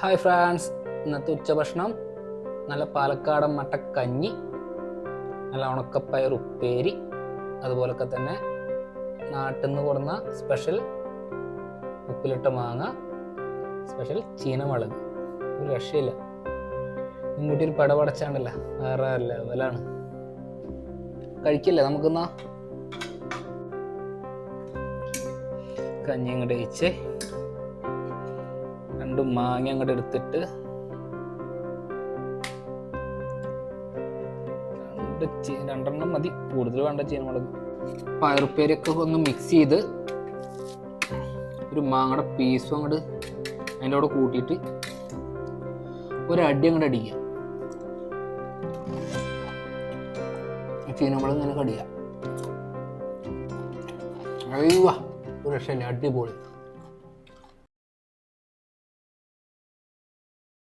Hi France ഇന്നത്തെ ഉച്ചഭക്ഷണം നല്ല പാലക്കാടൻ മട്ടക്കഞ്ഞി നല്ല ഉണക്കപ്പയർ ഉപ്പേരി അതുപോലൊക്കെ തന്നെ നാട്ടിൽ നിന്ന് കൊടുന്ന സ്പെഷ്യൽ ഉപ്പിലിട്ട മാങ്ങ സ്പെഷ്യൽ ചീനമുളക്. ഒരു രക്ഷയില്ല. ഇങ്ങോട്ട് ഒരു പടപടച്ചാണ്ടല്ല വേറെ ലെവലാണ് കഴിക്കില്ല നമുക്കെന്നാ? കഞ്ഞി ഇങ്ങോട്ട് കഴിച്ചേ രണ്ട് മാങ്ങ അങ്ങോട്ട് എടുത്തിട്ട് രണ്ട് രണ്ടെണ്ണം മതി. കൂടുതൽ വേണ്ട ചീനമുളക് പയറുപ്പേരൊക്കെ ഒന്ന് മിക്സ് ചെയ്ത് ഒരു മാങ്ങയുടെ പീസും അങ്ങോട്ട് അതിന്റെ കൂടെ കൂട്ടിയിട്ട് ഒരടി അങ്ങോട്ട് അടിക്കുക. ചീനമുളക് ഇങ്ങനെ കടിക്കുക. അയ്യോ അടിപൊളി.